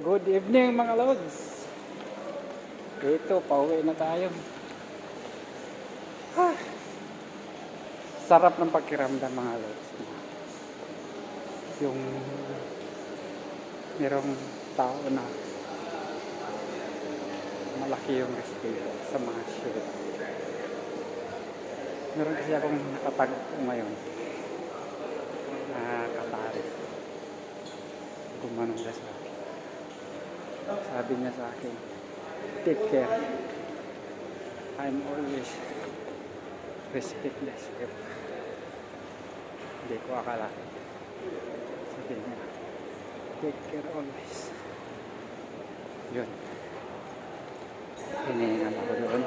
Good evening mga lods. Ito, pauwi na tayo. Ah, sarap ng pakiramdam mga lods. Yung merong tao na malaki yung respeto sa mga shit. Meron kasi akong nakatagpo ngayon. Nakakatari. Gumanong na. Sabi niya sa akin, take care. I'm always respect the script. Hindi ko akala. Sabi niya, take care always. Yun. Hinihingan ako doon.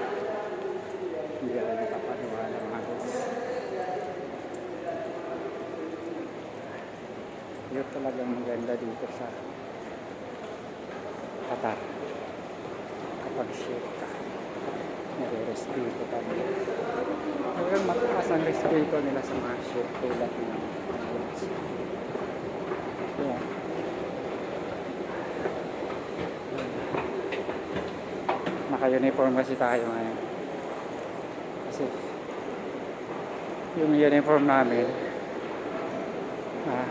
Hindi ako nakapaniwala mga boss. Yun talagang maganda dito sa Qatar. Kapag share ka, nare-respeto nila. Talagang mataas ang respeto nila sa mga share tulad ng lods. Kaya, naka-uniform kasi tayo ngayon. Kasi, yung uniform namin, ah,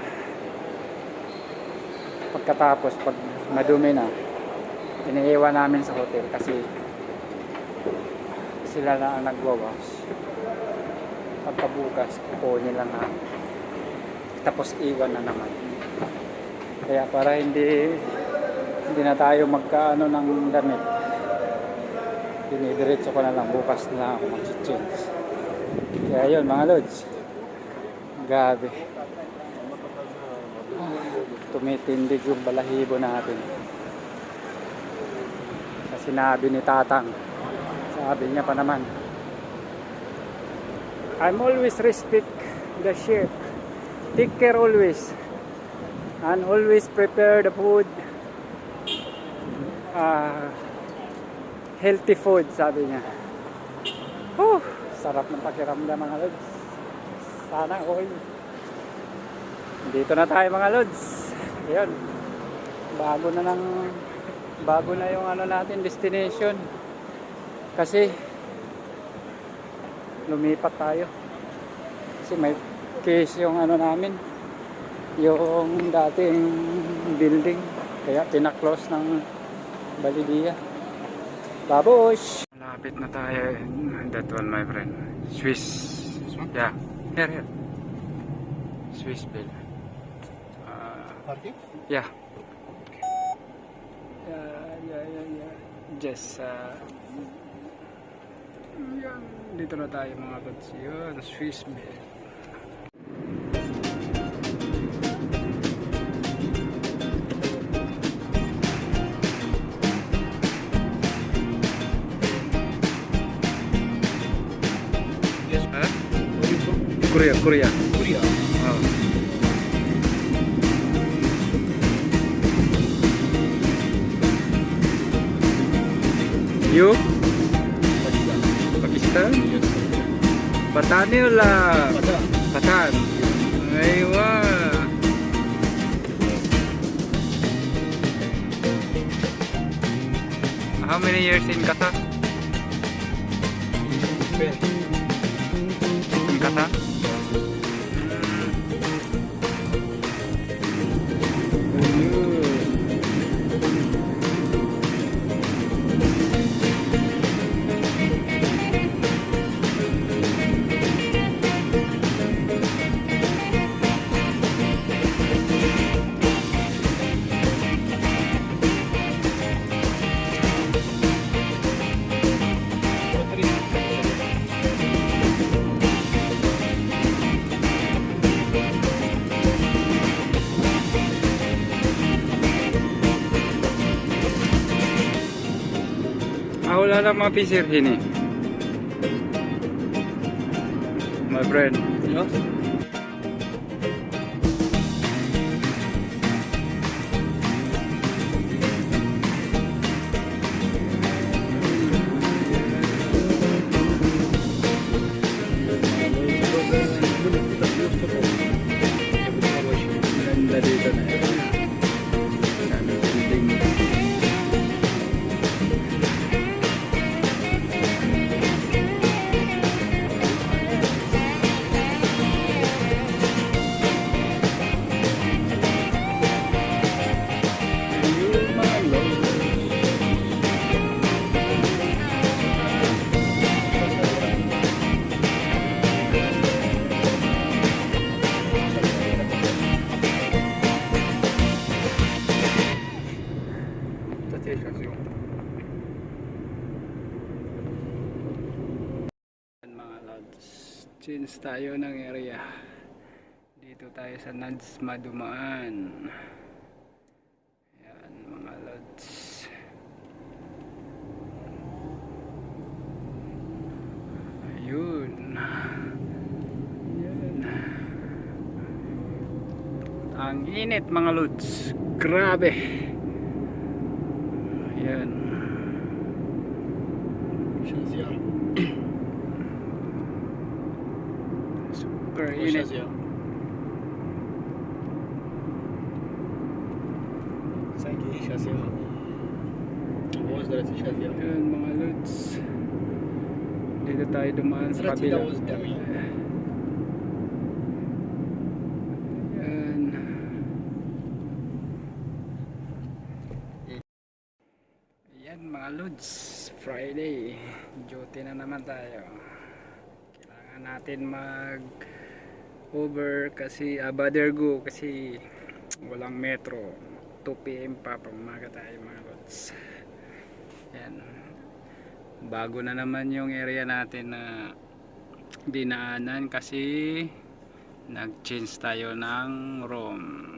pagkatapos, pag madumi na, iniiwan namin sa hotel kasi sila na ang nagwawash. Pagkabukas, kukunin lang na tapos iwan na naman. Kaya para hindi hindi na tayo magkaano ng damit. Dinidiretso ko na lang bukas na ako mag-change. Kaya yun mga lods. Gabi. tumitindig yung balahibo natin. Sinabi ni Tatang, sabi niya pa naman, I'm always respect the chef. Take care always. And always prepare the food. Ah, healthy food, sabi niya. Whew, sarap ng pakiramdam mga lods. Sana all. Dito na tayo mga lods. Ayun. Bago na ng bago na yung ano natin destination. Kasi lumipat tayo. Kasi may case yung ano namin yung dating building kaya pinaklose ng Balidia. Babosh! Malapit na tayo. That one my friend. Swiss. Yeah. Here, here. Swiss bill. Uh, Parking? Yeah. Yeah, yeah, yeah, yeah. Just, uh, yan. Dito na tayo mga lods. Yun, Swiss Mill. Yes. Huh? Where you from? Korea, Korea. Korea. You? Pakistan. Patani wala? Patan. Aywa. How many years in Qatar? In Qatar? Wala lang mga pisir sini. My friend. Yes. Station. Yan, mga lods. Change tayo ng area. Dito tayo sa Nads Madumaan. Yan mga lods. Ayun. Yan. Ang init mga lods. Grabe. Yan. Shazia. Super Oh, init. Shazia. Sanki Shazia. What was that? Shazia. Yan mga lods. Dito tayo dumaan sa kabila. was doing. Yan. Yan mga lods. Friday. Duty na naman tayo. Kailangan natin mag over kasi uh, go kasi walang metro 2pm pa pamaga tayo mga lods yan bago na naman yung area natin na dinaanan kasi nag change tayo ng room